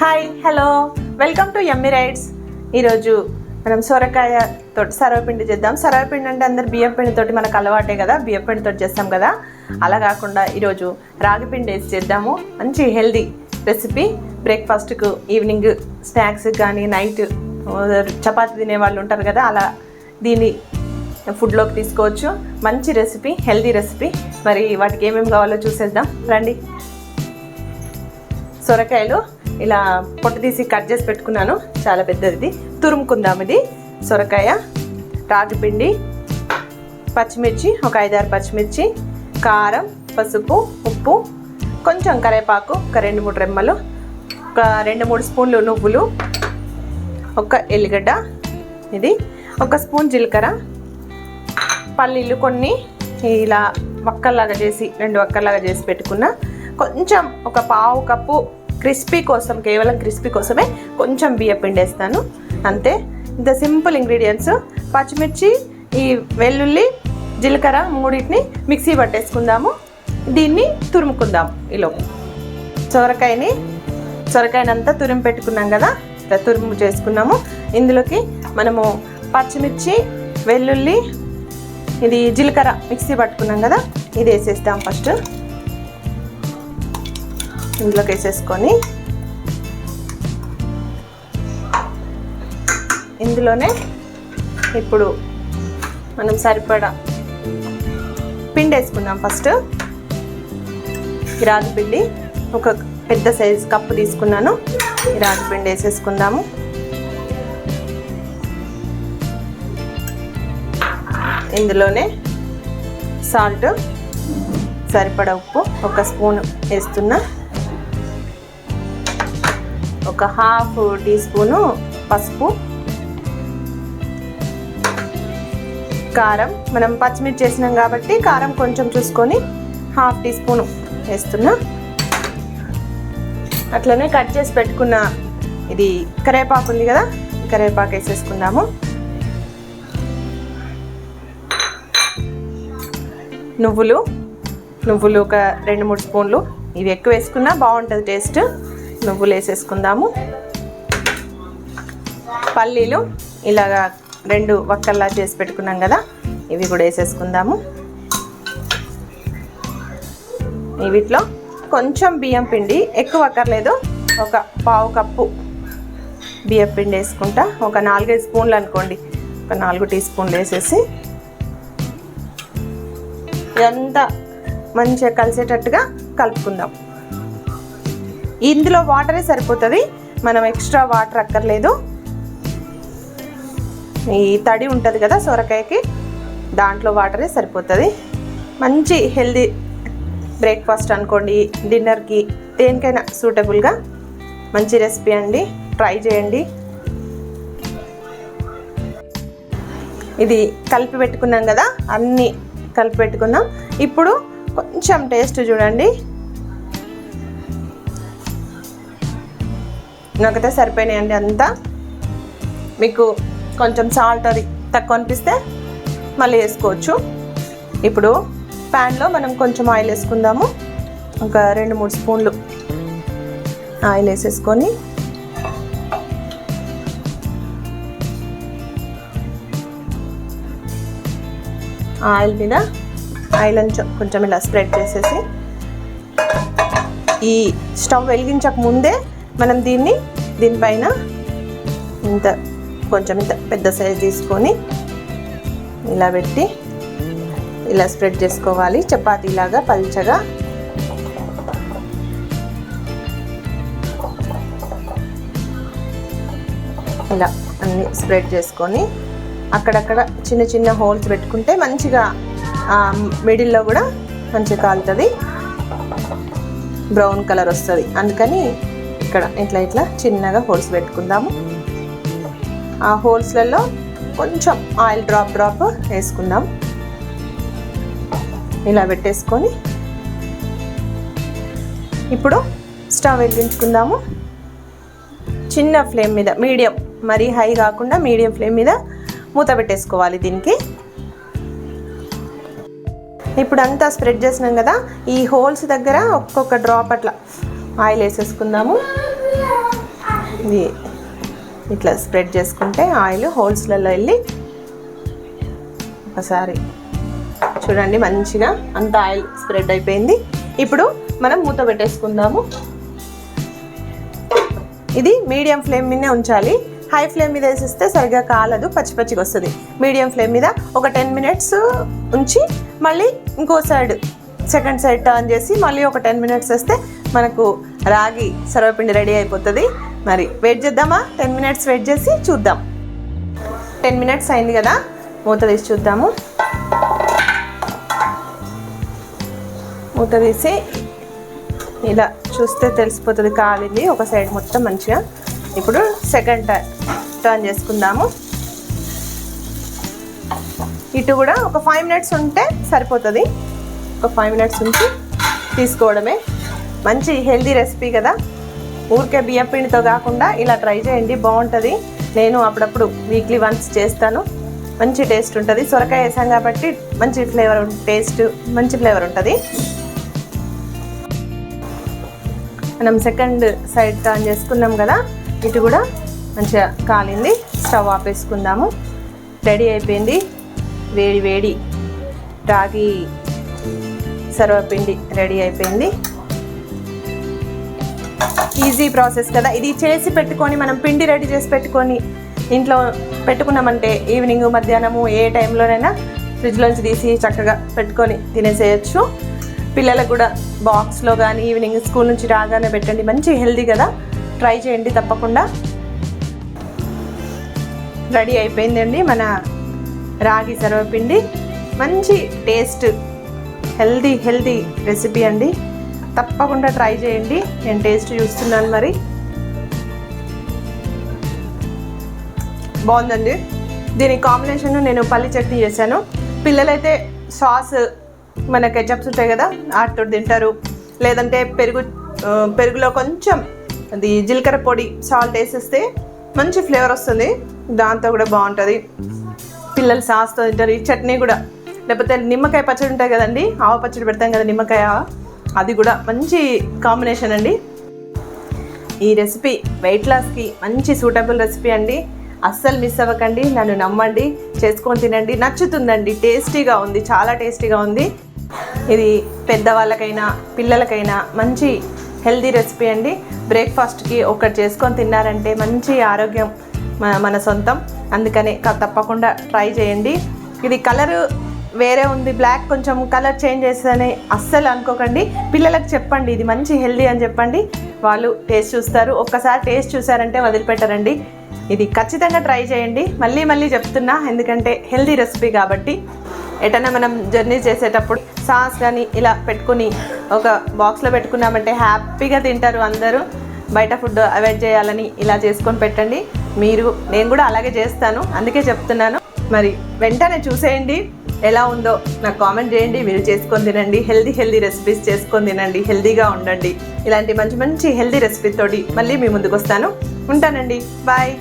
Hi hello welcome to ఎమ్మి rides ఈరోజు మనం సొరకాయ తోటి సర్వపిండి చేద్దాం. సర్వపిండి అంటే అందరు బియ్యం పిండితోటి మనకు అలవాటే కదా. బియ్యం పిండితోటి చేస్తాం కదా. అలా కాకుండా ఈరోజు రాగి పిండి వేసి చేద్దాము. మంచి హెల్దీ రెసిపీ. బ్రేక్ఫాస్ట్కు ఈవినింగ్ స్నాక్స్ కానీ నైట్ చపాతి తినే వాళ్ళు ఉంటారు కదా. అలా దీన్ని ఫుడ్లోకి తీసుకోవచ్చు. మంచి రెసిపీ హెల్దీ రెసిపీ. మరి వాటికి ఏమేమి కావాలో చూసేద్దాం. రండి. సొరకాయలు ఇలా పొట్టు తీసి కట్ చేసి పెట్టుకున్నాను. చాలా పెద్దది తురుముకుందాం ఇది సొరకాయ రాగిపిండి పచ్చిమిర్చి ఒక ఐదారు పచ్చిమిర్చి కారం పసుపు ఉప్పు కొంచెం కరివేపాకు ఒక రెండు మూడు రెమ్మలు ఒక రెండు మూడు స్పూన్లు నువ్వులు ఒక ఎల్లిగడ్డ ఇది ఒక స్పూన్ జీలకర్ర పల్లీలు కొన్ని ఇలా వక్కల్లాగా చేసి రెండు వక్కల్లాగా చేసి పెట్టుకున్న కొంచెం ఒక పావు కప్పు క్రిస్పీ కోసం కేవలం క్రిస్పీ కోసమే కొంచెం బియ్యం పిండి వేస్తాను అంతే. ఇంత సింపుల్ ఇంగ్రీడియంట్స్. పచ్చిమిర్చి ఈ వెల్లుల్లి జీలకర్ర మూడింటిని మిక్సీ పట్టేసుకుందాము. దీన్ని తురుముకుందాం ఈలోపు. సొరకాయని సొరకాయనంతా తురిమి పెట్టుకున్నాం కదా ఇట్లా తురుము చేసుకున్నాము. ఇందులోకి మనము పచ్చిమిర్చి వెల్లుల్లి ఇది జీలకర్ర మిక్సీ పట్టుకున్నాం కదా ఇది వేసేస్తాం ఫస్ట్. ఇందులోకి వేసేసుకొని ఇందులోనే ఇప్పుడు మనం సరిపడా పిండి వేసుకుందాం ఫస్ట్. రాగి పిండి ఒక పెద్ద సైజ్ కప్పు తీసుకున్నాను. రాగి పిండి వేసేసుకుందాము. ఇందులోనే సాల్ట్ సరిపడా ఉప్పు ఒక స్పూన్ వేస్తున్నా. ఒక హాఫ్ టీ స్పూను పసుపు. కారం మనం పచ్చిమిర్చి చేసినాం కాబట్టి కారం కొంచెం చూసుకొని హాఫ్ టీ స్పూన్ వేస్తున్నా. అట్లనే కట్ చేసి పెట్టుకున్న ఇది కరేపాకు ఉంది కదా కరేపాకు వేసేసుకుందాము. నువ్వులు నువ్వులు ఒక రెండు మూడు స్పూన్లు. ఇవి ఎక్కువ వేసుకున్నా బాగుంటుంది టేస్ట్. నువ్వులు వేసేసుకుందాము పల్లీలు ఇలాగా రెండు వక్కల్లా చేసి పెట్టుకున్నాం కదా ఇవి కూడా వేసేసుకుందాము. వీటిలో కొంచెం బియ్యం పిండి ఎక్కువ అక్కర్లేదు ఒక పావు కప్పు బియ్యం పిండి వేసుకుంటా. ఒక నాలుగైదు స్పూన్లు అనుకోండి ఒక నాలుగు టీ స్పూన్లు వేసేసి. ఇదంతా మంచిగా కలిసేటట్టుగా కలుపుకుందాం. ఇందులో వాటరే సరిపోతుంది. మనం ఎక్స్ట్రా వాటర్ అక్కర్లేదు. ఈ తడి ఉంటుంది కదా సొరకాయకి దాంట్లో వాటరే సరిపోతుంది. మంచి హెల్దీ బ్రేక్ఫాస్ట్ అనుకోండి డిన్నర్కి దేనికైనా సూటబుల్గా మంచి రెసిపీ అండి. ట్రై చేయండి. ఇది కలిపి పెట్టుకున్నాం కదా అన్నీ కలిపి పెట్టుకున్నాం. ఇప్పుడు కొంచెం టేస్ట్ చూడండి. నాకైతే సరిపోయినాయండి అంతా. మీకు కొంచెం సాల్ట్ అది తక్కువ అనిపిస్తే మళ్ళీ వేసుకోవచ్చు. ఇప్పుడు ప్యాన్లో మనం కొంచెం ఆయిల్ వేసుకుందాము. ఒక రెండు మూడు స్పూన్లు ఆయిల్ వేసేసుకొని. ఆయిల్ మీద ఆయిల్ కొంచెం ఇలా స్ప్రెడ్ చేసేసి. ఈ స్టవ్ వెలిగించక ముందే మనం దీన్ని దీనిపైన ఇంత కొంచెం ఇంత పెద్ద సైజ్ తీసుకొని ఇలా పెట్టి ఇలా స్ప్రెడ్ చేసుకోవాలి. చపాతీలాగా పల్చగా. ఇలా అన్ని స్ప్రెడ్ చేసుకొని అక్కడక్కడ చిన్న చిన్న హోల్స్ పెట్టుకుంటే మంచిగా మిడిల్లో కూడా మంచిగా కాలుతుంది. బ్రౌన్ కలర్ వస్తుంది. అందుకని ఇక్కడ ఇట్లా ఇట్లా చిన్నగా హోల్స్ పెట్టుకుందాము. ఆ హోల్స్లలో కొంచెం ఆయిల్ డ్రాప్ డ్రాప్ వేసుకుందాం. ఇలా పెట్టేసుకొని ఇప్పుడు స్టవ్ వెలిగించుకుందాము. చిన్న ఫ్లేమ్ మీద మీడియం మరీ హై కాకుండా మీడియం ఫ్లేమ్ మీద మూత పెట్టేసుకోవాలి దీనికి. ఇప్పుడు అంతా స్ప్రెడ్ చేసినాం కదా ఈ హోల్స్ దగ్గర ఒక్కొక్క డ్రాప్ అట్లా ఆయిల్ వేసేసుకుందాము. ఇది ఇట్లా స్ప్రెడ్ చేసుకుంటే ఆయిల్ హోల్స్లలో వెళ్ళి ఒకసారి చూడండి మంచిగా అంత ఆయిల్ స్ప్రెడ్ అయిపోయింది. ఇప్పుడు మనం మూత పెట్టేసుకుందాము. ఇది మీడియం ఫ్లేమ్ మీదనే ఉంచాలి. హై ఫ్లేమ్ మీద వేసిస్తే సరిగా కాలదు పచ్చి పచ్చిగా వస్తుంది. మీడియం ఫ్లేమ్ మీద ఒక టెన్ మినిట్స్ ఉంచి మళ్ళీ ఇంకో సైడ్ సెకండ్ సైడ్ టర్న్ చేసి మళ్ళీ ఒక టెన్ మినిట్స్ వేస్తే మనకు రాగి సర్వపిండి రెడీ అయిపోతుంది. మరి వెయిట్ చేద్దామా? టెన్ మినిట్స్ వెయిట్ చేసి చూద్దాం. టెన్ మినిట్స్ అయింది కదా? మూత తీసి చూద్దాము. మూత తీసి ఇలా చూస్తే తెలిసిపోతుంది కాలింది. ఒక సైడ్ మొత్తం మంచిగా ఇప్పుడు సెకండ్ టర్న్ చేసుకుందాము. ఇటు కూడా ఒక ఫైవ్ మినిట్స్ ఉంటే సరిపోతుంది. ఒక ఫైవ్ మినిట్స్ ఉంచి తీసుకోవడమే. మంచి హెల్దీ రెసిపీ కదా. ఊరికే బియ్యం పిండితో కాకుండా ఇలా ట్రై చేయండి బాగుంటుంది. నేను అప్పుడప్పుడు వీక్లీ వన్స్ చేస్తాను. మంచి టేస్ట్ ఉంటుంది. సొరకాయ వేసాం కాబట్టి మంచి ఫ్లేవర్ టేస్ట్ మంచి ఫ్లేవర్ ఉంటుంది. మనం సెకండ్ సైడ్ టర్న్ చేసుకున్నాం కదా ఇటు కూడా మంచిగా కాలింది. స్టవ్ ఆపేసుకుందాము రెడీ అయిపోయింది. వేడి వేడి రాగి సర్వపిండి రెడీ అయిపోయింది. ఈజీ ప్రాసెస్ కదా. ఇది చేసి పెట్టుకొని మనం పిండి రెడీ చేసి పెట్టుకొని ఇంట్లో పెట్టుకున్నామంటే ఈవినింగ్ మధ్యాహ్నము ఏ టైంలోనైనా ఫ్రిడ్జ్లోంచి తీసి చక్కగా పెట్టుకొని తినేసేయచ్చు. పిల్లలకు కూడా బాక్స్లో కానీ ఈవినింగ్ స్కూల్ నుంచి రాగానే పెట్టండి. మంచి హెల్దీ కదా. ట్రై చేయండి తప్పకుండా. రెడీ అయిపోయిందండి మన రాగి సర్వపిండి. మంచి టేస్ట్ హెల్దీ హెల్దీ రెసిపీ అండి. తప్పకుండా ట్రై చేయండి. నేను టేస్ట్ చూస్తున్నాను మరి. బాగుందండి. దీని కాంబినేషన్ నేను పల్లి చట్నీ చేశాను. పిల్లలైతే సాస్ మన కెచప్స్ ఉంటాయి కదా వాటితో తింటారు. లేదంటే పెరుగు పెరుగులో కొంచెం అది జీలకర్ర పొడి సాల్ట్ వేసేస్తే మంచి ఫ్లేవర్ వస్తుంది. దాంతో కూడా బాగుంటుంది. పిల్లలు సాస్తో తింటారు. ఈ చట్నీ కూడా. లేకపోతే నిమ్మకాయ పచ్చడి ఉంటాయి కదండి ఆవ పచ్చడి పెడతాం కదా నిమ్మకాయ. అది కూడా మంచి కాంబినేషన్ అండి. ఈ రెసిపీ వెయిట్ లాస్కి మంచి సూటబుల్ రెసిపీ అండి. అస్సలు మిస్ అవ్వకండి నన్ను నమ్మండి చేసుకొని తినండి. నచ్చుతుందండి టేస్టీగా ఉంది చాలా టేస్టీగా ఉంది. ఇది పెద్దవాళ్ళకైనా పిల్లలకైనా మంచి హెల్దీ రెసిపీ అండి. బ్రేక్ఫాస్ట్కి ఒకటి చేసుకొని తిన్నారంటే మంచి ఆరోగ్యం మన మన సొంతం. అందుకనే తప్పకుండా ట్రై చేయండి. ఇది కలరు వేరే ఉంది బ్లాక్ కొంచెం కలర్ చేంజ్ చేస్తుందని అస్సలు అనుకోకండి. పిల్లలకు చెప్పండి ఇది మంచి హెల్దీ అని చెప్పండి. వాళ్ళు టేస్ట్ చూస్తారు. ఒక్కసారి టేస్ట్ చూసారంటే వదిలిపెట్టరండి. ఇది ఖచ్చితంగా ట్రై చేయండి. మళ్ళీ మళ్ళీ చెప్తున్నా ఎందుకంటే హెల్దీ రెసిపీ కాబట్టి ఎటైనా మనం జర్నీ చేసేటప్పుడు సాస్ కానీ ఇలా పెట్టుకుని ఒక బాక్స్లో పెట్టుకున్నామంటే హ్యాపీగా తింటారు అందరూ. బయట ఫుడ్ అవాయిడ్ చేయాలని ఇలా చేసుకొని పెట్టండి. మీరు నేను కూడా అలాగే చేస్తాను. అందుకే చెప్తున్నాను. మరి వెంటనే చూసేయండి. ఎలా ఉందో నాకు కామెంట్ చేయండి మీరు చేసుకొని తినండి. హెల్దీ హెల్దీ రెసిపీస్ చేసుకొని తినండి. హెల్దీగా ఉండండి. ఇలాంటి మంచి మంచి హెల్దీ రెసిపీతోటి మళ్ళీ మీ ముందుకు వస్తాను. ఉంటానండి. బాయ్